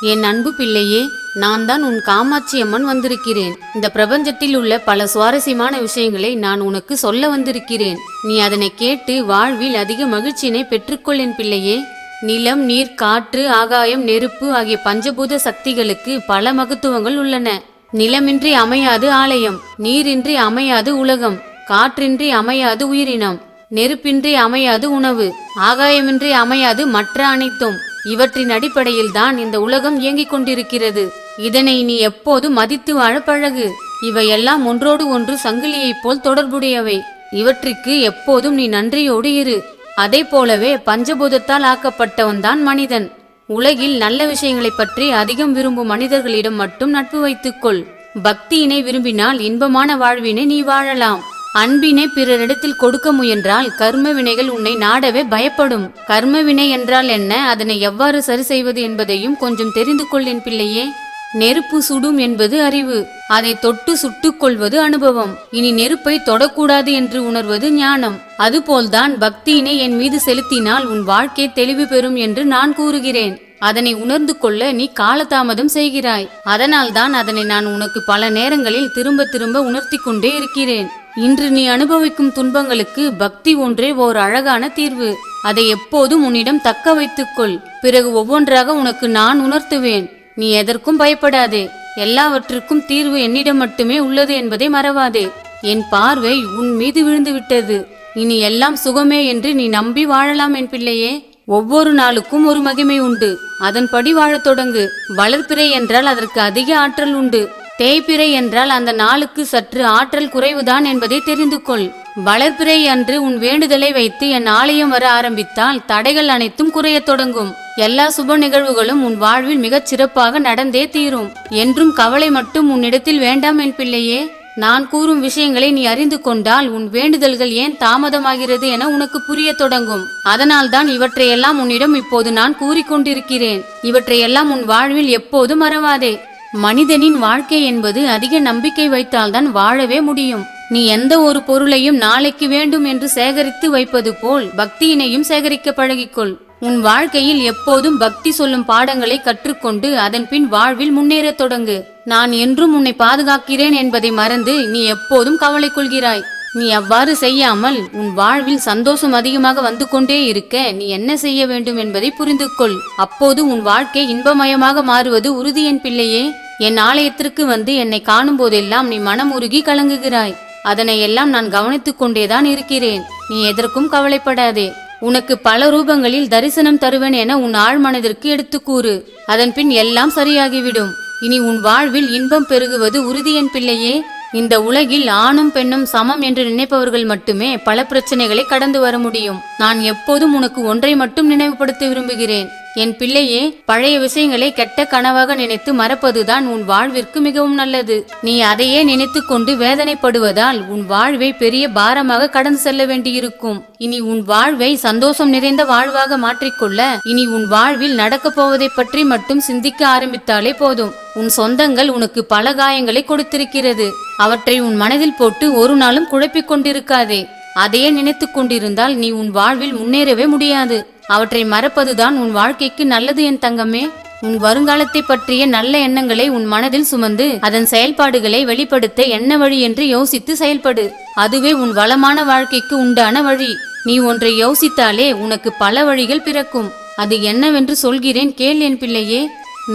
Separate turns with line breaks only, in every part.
என் அன்பு பிள்ளையே நான் தான் உன் காமாட்சி அம்மன் வந்திருக்கிறேன். இந்த பிரபஞ்சத்தில் உள்ள பல சுவாரஸ்யமான விஷயங்களை நான் உனக்கு சொல்ல வந்திருக்கிறேன். நீ அதனை கேட்டு வாழ்வில் அதிக மகிழ்ச்சியினை பெற்றுக்கொள் என் பிள்ளையே. நிலம் நீர் காற்று ஆகாயம் நெருப்பு ஆகிய பஞ்சபூத சக்திகளுக்கு பல மகத்துவங்கள் உள்ளன. நிலமின்றி அமையாது ஆலயம் நீரின்றி அமையாது உலகம் காற்றின்றி அமையாது உயிரினம் நெருப்பின்றி அமையாது உணவு ஆகாயமின்றி அமையாது மற்ற அனைத்தும். இவற்றின் அடிப்படையில் தான் இந்த உலகம் இயங்கிக் கொண்டிருக்கிறது. இதனை நீ எப்போதும் மதித்து வாழ பழகு இவையெல்லாம் ஒன்றோடு ஒன்று சங்கிலியைப் போல் தொடர்புடையவை. இவற்றிற்கு எப்போதும் நீ நன்றியோடு இரு. அதை போலவே பஞ்சபூதத்தால் ஆக்கப்பட்டவன்தான் மனிதன். உலகில் நல்ல விஷயங்களைப் பற்றி அதிகம் விரும்பும் மனிதர்களிடம் மட்டும் நட்பு வைத்துக்கொள் பக்தியினை விரும்பினால் இன்பமான வாழ்வினை நீ வாழலாம். அன்பினை பிறரிடத்தில் கொடுக்க முயன்றால் கர்ம வினைகள் உன்னை நாடவே பயப்படும். கர்ம வினை என்றால் என்ன? அதனை எவ்வாறு சரி செய்வது என்பதையும் கொஞ்சம் தெரிந்து கொள் என் பிள்ளையே. நெருப்பு சுடும் என்பது அறிவு. அதை தொட்டு சுட்டுக் கொள்வது அனுபவம். இனி நெருப்பை தொடக்கூடாது என்று உணர்வது ஞானம். அதுபோல்தான் பக்தியினை என் மீது செலுத்தினால் உன் வாழ்க்கை தெளிவு பெறும் என்று நான் கூறுகிறேன். அதனை உணர்ந்து கொள்ள நீ காலதாமதம் செய்கிறாய். அதனால்தான் அதனை நான் உனக்கு பல நேரங்களில் திரும்ப திரும்ப உணர்த்தி கொண்டே இருக்கிறேன். இன்று நீ அனுபவிக்கும் துன்பங்களுக்கு பக்தி ஒன்றே ஓர் அழகான தீர்வு. அதை எப்போதும் உன்னிடம் தக்க வைத்துக்கொள். பிறகு ஒவ்வொன்றாக உனக்கு நான் உணர்த்துவேன். நீ எதற்கும் பயப்படாதே. எல்லாவற்றுக்கும் தீர்வு என்னிடம் மட்டுமே உள்ளது என்பதை மறவாதே. என் பார்வை உன் மீது விழுந்து விட்டது இனி எல்லாம் சுகமே என்று நீ நம்பி வாழலாம் என் பிள்ளையே. ஒவ்வொரு நாளுக்கும் ஒரு மகிமை உண்டு. அதன்படி வாழத் தொடங்கு. வளர்ப்பிறை என்றால் அதற்கு அதிக ஆற்றல் உண்டு. தேய்பிறை என்றால் அந்த நாளுக்கு சற்று ஆற்றல் குறைவுதான் என்பதை தெரிந்து கொள். வளர்ப்பிறை அன்று உன் வேண்டுதலை வைத்து என் ஆலயம் வர ஆரம்பித்தால் தடைகள் அனைத்தும் குறையத் தொடங்கும். எல்லா சுப நிகழ்வுகளும் உன் வாழ்வில் மிகச் சிறப்பாக நடந்தே தீரும். என்றும் கவலை மட்டும் உன்னிடத்தில் வேண்டாம் என் பிள்ளையே. நான் கூறும் விஷயங்களை நீ அறிந்து கொண்டால் உன் வேண்டுதல்கள் ஏன் தாமதமாகிறது என உனக்கு புரிய தொடங்கும். அதனால்தான் இவற்றையெல்லாம் உன்னிடம் இப்போது நான் கூறிக்கொண்டிருக்கிறேன் இவற்றையெல்லாம் உன் வாழ்வில் எப்போதும் மறவாதே. மனிதனின் வாழ்க்கை என்பது அதிக நம்பிக்கை வைத்தால்தான் வாழவே முடியும். நீ எந்த ஒரு பொருளையும் நாளைக்கு வேண்டும் என்று சேகரித்து வைப்பது போல் பக்தியினையும் சேகரிக்க பழகிக்கொள். உன் வாழ்க்கையில் எப்போதும் பக்தி சொல்லும் பாடங்களை கற்றுக்கொண்டு அதன் பின் வாழ்வில் முன்னேறத் தொடங்கு. நான் என்றும் உன்னை பாதுகாக்கிறேன் என்பதை மறந்து நீ எப்போதும் கவலை கொள்கிறாய். நீ அவ்வாறு செய்யாமல் உன் வாழ்வில் சந்தோஷம் அதிகமாக வந்து கொண்டே இருக்க நீ என்ன செய்ய வேண்டும் என்பதை புரிந்து கொள். அப்போது உன் வாழ்க்கை இன்பமயமாக மாறுவது உறுதி என் பிள்ளையே. என் ஆலயத்திற்கு வந்து என்னை காணும் போதெல்லாம் நீ மனம் உருகி கலங்குகிறாய். அதனை எல்லாம் நான் கவனித்துக் கொண்டேதான் இருக்கிறேன். நீ எதற்கும் கவலைப்படாதே. உனக்கு பல ரூபங்களில் தரிசனம் தருவேன் என உன் ஆழ் மனதிற்கு எடுத்து கூறு. அதன் பின் எல்லாம் சரியாகிவிடும். இனி உன் வாழ்வில் இன்பம் பெருகுவது உறுதி என் பிள்ளையே. இந்த உலகில் ஆணும் பெண்ணும் சமம் என்று நினைப்பவர்கள் மட்டுமே பல பிரச்சனைகளை கடந்து வர முடியும். நான் எப்போதும் உனக்கு ஒன்றை மட்டும் நினைவுபடுத்த விரும்புகிறேன். என் பிள்ளையே பழைய விஷயங்களை கெட்ட கனவாக நினைத்து மறப்பதுதான் உன் வாழ்விற்கு மிகவும் நல்லது. நீ அதையே நினைத்து கொண்டு வேதனைப்படுவதால் உன் வாழ்வை பெரிய பாரமாக கடந்து செல்ல வேண்டியிருக்கும். இனி உன் வாழ்வை சந்தோஷம் நிறைந்த வாழ்வாக மாற்றிக்கொள்ள இனி உன் வாழ்வில் நடக்கப் போவதை பற்றி மட்டும் சிந்திக்க ஆரம்பித்தாலே போதும். உன் சொந்தங்கள் உனக்கு பல காயங்களை கொடுத்திருக்கிறது. அவற்றை உன் மனதில் போட்டு ஒரு நாளும் குழப்பிக் கொண்டிருக்காதே. அதையே நினைத்து கொண்டிருந்தால் நீ உன் வாழ்வில் முன்னேறவே முடியாது. அவற்றை மறப்பதுதான் உன் வாழ்க்கைக்கு நல்லது என் தங்கமே. உன் வருங்காலத்தை பற்றிய நல்ல எண்ணங்களை உன் மனதில் சுமந்து அதன் செயல்பாடுகளை வெளிப்படுத்த என்ன வழி என்று யோசித்து செயல்படு. அதுவே உன் வளமான வாழ்க்கைக்கு உண்டான வழி. நீ ஒன்றை யோசித்தாலே உனக்கு பல வழிகள் பிறக்கும். அது என்னவென்று சொல்கிறேன் கேள் என் பிள்ளையே.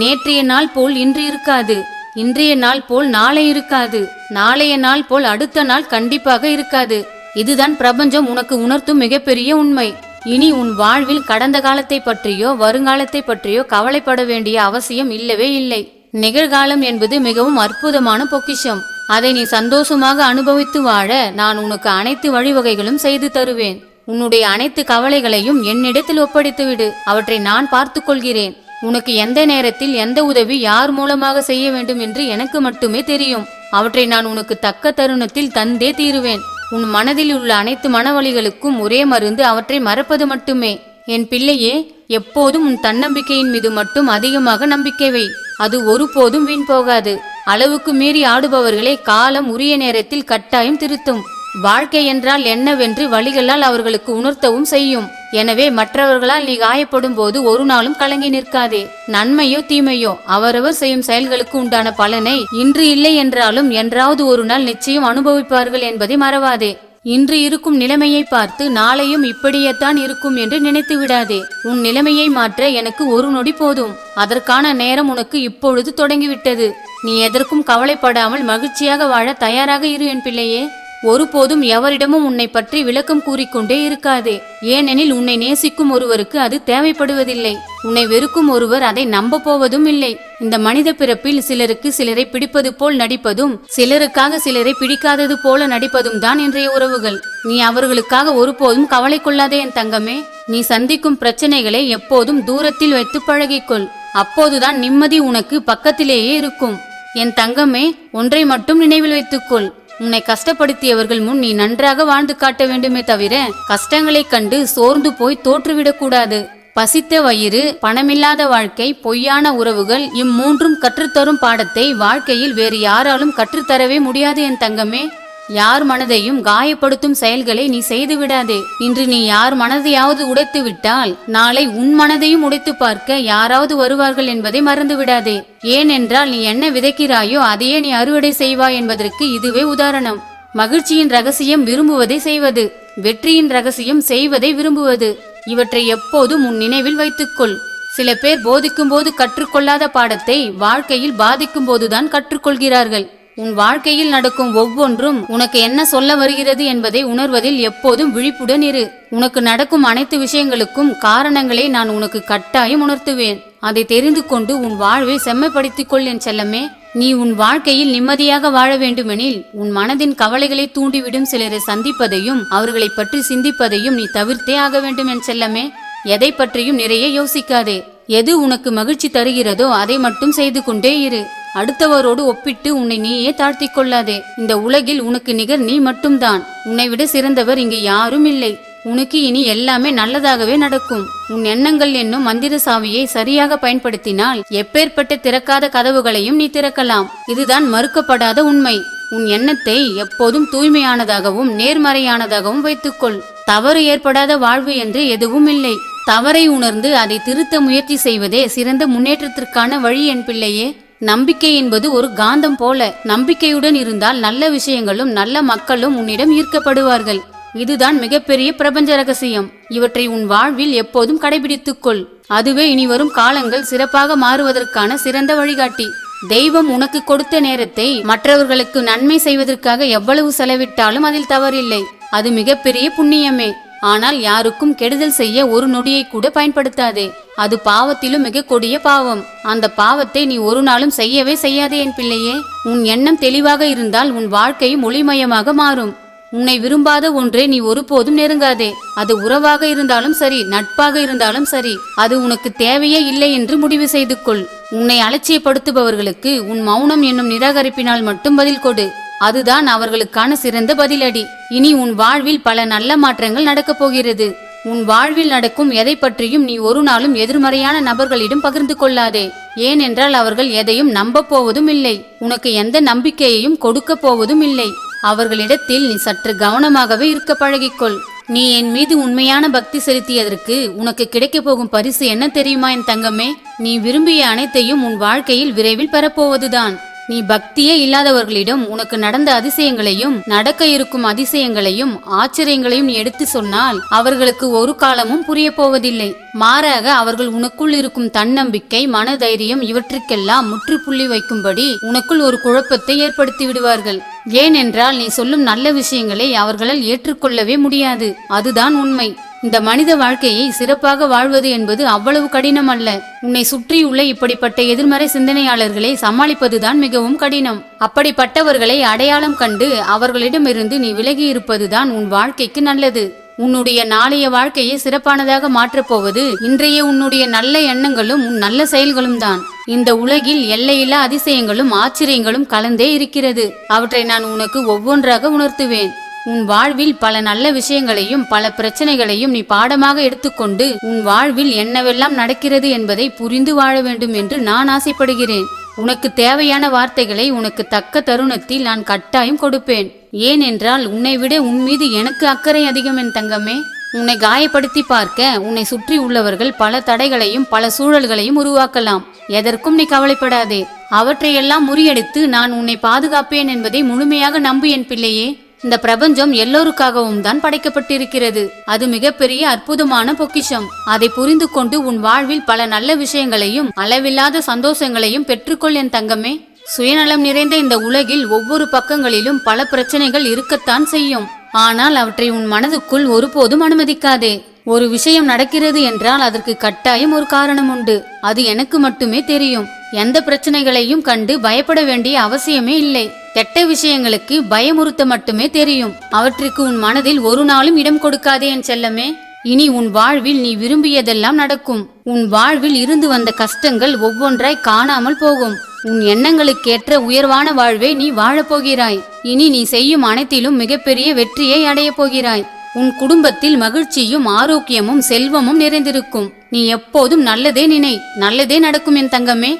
நேற்றைய நாள் போல் இன்று இருக்காது. இன்றைய நாள் போல் நாளை இருக்காது. நாளைய நாள் போல் அடுத்த நாள் கண்டிப்பாக இருக்காது. இதுதான் பிரபஞ்சம் உனக்கு உணர்த்தும் மிகப்பெரிய உண்மை. இனி உன் வாழ்வில் கடந்த காலத்தை பற்றியோ வருங்காலத்தை பற்றியோ கவலைப்பட வேண்டிய அவசியம் இல்லவே இல்லை. நிகழ்காலம் என்பது மிகவும் அற்புதமான பொக்கிஷம். அதை நீ சந்தோஷமாக அனுபவித்து வாழ நான் உனக்கு அனைத்து வழிவகைகளும் செய்து தருவேன். உன்னுடைய அனைத்து கவலைகளையும் என்னிடத்தில் ஒப்படைத்துவிடு அவற்றை நான் பார்த்து கொள்கிறேன். உனக்கு எந்த நேரத்தில் எந்த உதவி யார் மூலமாக செய்ய வேண்டும் என்று எனக்கு மட்டுமே தெரியும். அவற்றை நான் உனக்கு தக்க தருணத்தில் தந்தே தீருவேன். உன் மனதில் உள்ள அனைத்து மனவழிகளுக்கும் ஒரே மருந்து அவற்றை மறப்பது மட்டுமே. என் பிள்ளையே எப்போதும் உன் தன்னம்பிக்கையின் மீது மட்டும் அதிகமாக நம்பிக்கை வை. அது ஒருபோதும் வீண் போகாது. அளவுக்கு மீறி ஆடுபவர்களை காலம் உரிய நேரத்தில் கட்டாயம் திருத்தும். வாழ்க்கை என்றால் என்னவென்று வழிகளால் அவர்களுக்கு உணர்த்தவும் செய்யும். எனவே மற்றவர்களால் நீ காயப்படும் போது ஒரு நாளும் கலங்கி நிற்காதே. நன்மையோ தீமையோ அவரவர் செய்யும் செயல்களுக்கு உண்டான பலனை இன்று இல்லை என்றாலும் என்றாவது ஒரு நாள் நிச்சயம் அனுபவிப்பார்கள் என்பதை மறவாதே. இன்று இருக்கும் நிலைமையை பார்த்து நாளையும் இப்படியேத்தான் இருக்கும் என்று நினைத்து விடாதே. உன் நிலைமையை மாற்ற எனக்கு ஒரு நொடி போதும். அதற்கான நேரம் உனக்கு இப்பொழுது தொடங்கிவிட்டது. நீ எதற்கும் கவலைப்படாமல் மகிழ்ச்சியாக வாழ தயாராக இரு என் பிள்ளையே. ஒருபோதும் எவரிடமும் உன்னை பற்றி விளக்கம் கூறிக்கொண்டே இருக்காதே. ஏனெனில் உன்னை நேசிக்கும் ஒருவருக்கு அது தேவைப்படுவதில்லை. உன்னை வெறுக்கும் ஒருவர் அதை நம்ப போவதும் இல்லை. இந்த மனித பிறப்பில் சிலருக்கு சிலரை பிடிப்பது போல் நடிப்பதும் சிலருக்காக சிலரை பிடிக்காதது போல நடிப்பதும் தான் இன்றைய உறவுகள். நீ அவர்களுக்காக ஒருபோதும் கவலை கொள்ளாதே என் தங்கமே. நீ சந்திக்கும் பிரச்சனைகளை எப்போதும் தூரத்தில் வைத்து பழகிக்கொள். அப்போதுதான் நிம்மதி உனக்கு பக்கத்திலேயே இருக்கும். என் தங்கமே ஒன்றை மட்டும் நினைவில் வைத்துக்கொள். உன்னை கஷ்டப்படுத்தியவர்கள் முன் நீ நன்றாக வாழ்ந்து காட்ட வேண்டுமே தவிர கஷ்டங்களைக் கண்டு சோர்ந்து போய் தோற்றுவிடக்கூடாது பசித்த வயிறு பணமில்லாத வாழ்க்கை பொய்யான உறவுகள் இம்மூன்றும் கற்றுத்தரும் பாடத்தை வாழ்க்கையில் வேறு யாராலும் கற்றுத்தரவே முடியாது என் தங்கமே. யார் மனதையும் காயப்படுத்தும் செயல்களை நீ செய்து விடாதே இன்று நீ யார் மனதையாவது உடைத்து விட்டால் நாளை உன் மனதையும் உடைத்து பார்க்க யாராவது வருவார்கள் என்பதை மறந்து விடாதே ஏனென்றால் நீ என்ன விதைக்கிறாயோ அதையே நீ அறுவடை செய்வாய் என்பதற்கு இதுவே உதாரணம். மகிழ்ச்சியின் ரகசியம் விரும்புவதை செய்வது வெற்றியின் ரகசியம் செய்வதை விரும்புவது. இவற்றை எப்போதும் உன் நினைவில் வைத்துக்கொள். சில பேர் போதிக்கும் போது கற்றுக்கொள்ளாத பாடத்தை வாழ்க்கையில் பாதிக்கும் போதுதான் கற்றுக்கொள்கிறார்கள். உன் வாழ்க்கையில் நடக்கும் ஒவ்வொன்றும் உனக்கு என்ன சொல்ல வருகிறது என்பதை உணர்வதில் எப்போதும் விழிப்புடன் இரு. உனக்கு நடக்கும் அனைத்து விஷயங்களுக்கும் காரணங்களை நான் உனக்கு கட்டாயம் உணர்த்துவேன். அதை தெரிந்து கொண்டு உன் வாழ்வை செம்மைப்படுத்திக் கொள் என் செல்லமே. நீ உன் வாழ்க்கையில் நிம்மதியாக வாழ வேண்டுமெனில் உன் மனதின் கவலைகளை தூண்டிவிடும் சிலரை சந்திப்பதையும் அவர்களை பற்றி சிந்திப்பதையும் நீ தவிர்த்தே ஆக வேண்டும் என் செல்லமே. எதை பற்றியும் நிறைய யோசிக்காதே. எது உனக்கு மகிழ்ச்சி தருகிறதோ அதை மட்டும் செய்து கொண்டே இரு. அடுத்தவரோடு ஒப்பிட்டு உன்னை நீயே தாழ்த்திக் கொள்ளாதே. இந்த உலகில் உனக்கு நிகர் நீ மட்டும்தான். உன்னை விட சிறந்தவர் இங்கு யாரும் இல்லை. உனக்கு இனி எல்லாமே நல்லதாகவே நடக்கும். உன் எண்ணங்கள் என்னும் மந்திர சாவியை சரியாக பயன்படுத்தினால் எப்பேற்பட்ட திறக்காத கதவுகளையும் நீ திறக்கலாம். இதுதான் மறுக்கப்படாத உண்மை. உன் எண்ணத்தை எப்போதும் தூய்மையானதாகவும் நேர்மறையானதாகவும் வைத்துக்கொள். தவறு ஏற்படாத வாழ்வு என்று எதுவும் இல்லை. தவறை உணர்ந்து அதை திருத்த முயற்சி செய்வதே சிறந்த முன்னேற்றத்திற்கான வழி என் பிள்ளையே. நம்பிக்கை என்பது ஒரு காந்தம் போல. நம்பிக்கையுடன் இருந்தால் நல்ல விஷயங்களும் நல்ல மக்களும் உன்னிடம் ஈர்க்கப்படுவார்கள். இதுதான் மிகப்பெரிய பிரபஞ்ச ரகசியம். இவற்றை உன் வாழ்வில் எப்போதும் கடைபிடித்துக்கொள் அதுவே இனி வரும் காலங்கள் சிறப்பாக மாறுவதற்கான சிறந்த வழிகாட்டி. தெய்வம் உனக்கு கொடுத்த நேரத்தை மற்றவர்களுக்கு நன்மை செய்வதற்காக எவ்வளவு செலவிட்டாலும் அதில் தவறில்லை. அது மிகப்பெரிய புண்ணியமே. ஆனால் யாருக்கும் கெடுதல் செய்ய ஒரு நொடியை கூட பயன்படுத்தாதே. அது பாவத்திலும் மிக கொடிய பாவம். அந்த பாவத்தை நீ ஒரு நாளும் செய்யவே செய்யாதே என் பிள்ளையே. உன் எண்ணம் தெளிவாக இருந்தால் உன் வாழ்க்கையும் ஒளிமயமாக மாறும். உன்னை விரும்பாத ஒன்றை நீ ஒருபோதும் நெருங்காதே. அது உறவாக இருந்தாலும் சரி நட்பாக இருந்தாலும் சரி அது உனக்கு தேவையே இல்லை என்று முடிவு செய்து கொள். உன்னை அலட்சியப்படுத்துபவர்களுக்கு உன் மௌனம் என்னும் நிராகரிப்பினால் மட்டும் பதில் கொடு. அதுதான் அவர்களுக்கான சிறந்த பதிலடி. இனி உன் வாழ்வில் பல நல்ல மாற்றங்கள் நடக்கப் போகிறது. உன் வாழ்வில் நடக்கும் எதை பற்றியும் நீ ஒரு நாளும் எதிர்மறையான நபர்களிடம் பகிர்ந்து கொள்ளாதே. ஏனென்றால் அவர்கள் எதையும் நம்ப போவதும் இல்லை. உனக்கு எந்த நம்பிக்கையையும் கொடுக்க போவதும் இல்லை. அவர்களிடத்தில் நீ சற்று கவனமாகவே இருக்க பழகிக்கொள். நீ என் மீது உண்மையான பக்தி செலுத்தியதற்கு உனக்கு கிடைக்கப் போகும் பரிசு என்ன தெரியுமா என் தங்கமே? நீ விரும்பிய அனைத்தையும் உன் வாழ்க்கையில் விரைவில் பெறப்போவதுதான் நீ பக்தியே இல்லாதவர்களிடம் உனக்கு நடந்த அதிசயங்களையும் நடக்க இருக்கும் அதிசயங்களையும் ஆச்சரியங்களையும் எடுத்து சொன்னால் அவர்களுக்கு ஒரு காலமும் புரிய போவதில்லை. மாறாக அவர்கள் உனக்குள் இருக்கும் தன்னம்பிக்கை மனதைரியம் இவற்றுக்கெல்லாம் முற்றுப்புள்ளி வைக்கும்படி உனக்குள் ஒரு குழப்பத்தை ஏற்படுத்தி விடுவார்கள். ஏனென்றால் நீ சொல்லும் நல்ல விஷயங்களை அவர்களால் ஏற்றுக்கொள்ளவே முடியாது. அதுதான் உண்மை. இந்த மனித வாழ்க்கையை சிறப்பாக வாழ்வது என்பது அவ்வளவு கடினம் அல்ல. உன்னை சுற்றியுள்ள இப்படிப்பட்ட எதிர்மறை சிந்தனையாளர்களை சமாளிப்பதுதான் மிகவும் கடினம். அப்படிப்பட்டவர்களை அடையாளம் கண்டு அவர்களிடமிருந்து நீ விலகி இருப்பதுதான் உன் வாழ்க்கைக்கு நல்லது. உன்னுடைய நாளைய வாழ்க்கையை சிறப்பானதாக மாற்றப் போவது இன்றைய உன்னுடைய நல்ல எண்ணங்களும் உன் நல்ல செயல்களும் தான். இந்த உலகில் எல்லையில்லா அதிசயங்களும் ஆச்சரியங்களும் கலந்தே இருக்கிறது. அவற்றை நான் உனக்கு ஒவ்வொன்றாக உணர்த்துவேன். உன் வாழ்வில் பல நல்ல விஷயங்களையும் பல பிரச்சனைகளையும் நீ பாடமாக எடுத்துக்கொண்டு உன் வாழ்வில் என்னவெல்லாம் நடக்கிறது என்பதை புரிந்து வாழ வேண்டும் என்று நான் ஆசைப்படுகிறேன். உனக்கு தேவையான வார்த்தைகளை உனக்கு தக்க தருணத்தில் நான் கட்டாயம் கொடுப்பேன். ஏனென்றால் உன்னை விட உன் மீது எனக்கு அக்கறை அதிகம் என் தங்கமே. உன்னை காயப்படுத்தி பார்க்க உன்னை சுற்றி உள்ளவர்கள் பல தடைகளையும் பல சூழல்களையும் உருவாக்கலாம். எதற்கும் நீ கவலைப்படாதே. அவற்றையெல்லாம் முறியடித்து நான் உன்னை பாதுகாப்பேன் என்பதை முழுமையாக நம்பு என் பிள்ளையே. இந்த பிரபஞ்சம் எல்லோருக்காகவும் தான் படைக்கப்பட்டிருக்கிறது. அது மிகப்பெரிய அற்புதமான பொக்கிஷம். அதை புரிந்து கொண்டு உன் வாழ்வில் பல நல்ல விஷயங்களையும் அளவில்லாத சந்தோஷங்களையும் பெற்றுக்கொள் என் தங்கமே. சுயநலம் நிறைந்த இந்த உலகில் ஒவ்வொரு பக்கங்களிலும் பல பிரச்சனைகள் இருக்கத்தான் செய்யும். ஆனால் அவற்றை உன் மனதுக்குள் ஒருபோதும் அனுமதிக்காதே. ஒரு விஷயம் நடக்கிறது என்றால் அதற்கு கட்டாயம் ஒரு காரணம் உண்டு. அது எனக்கு மட்டுமே தெரியும். எந்த பிரச்சனைகளையும் கண்டு பயப்பட வேண்டிய அவசியமே இல்லை. கெட்ட விஷயங்களுக்கு பயமுறுத்த மட்டுமே தெரியும். அவற்றுக்கு உன் மனதில் ஒரு நாளும் இடம் கொடுக்காதே என் செல்லமே. இனி உன் வாழ்வில் நீ விரும்பியதெல்லாம் நடக்கும். உன் வாழ்வில் இருந்து வந்த கஷ்டங்கள் ஒவ்வொன்றாய் காணாமல் போகும். உன் எண்ணங்களுக்கேற்ற உயர்வான வாழ்வை நீ வாழப்போகிறாய். இனி நீ செய்யும் அனைத்திலும் மிகப்பெரிய வெற்றியை அடையப் போகிறாய். உன் குடும்பத்தில் மகிழ்ச்சியும் ஆரோக்கியமும் செல்வமும் நிறைந்திருக்கும். நீ எப்போதும் நல்லதே நினை நல்லதே நடக்கும் என் தங்கமே.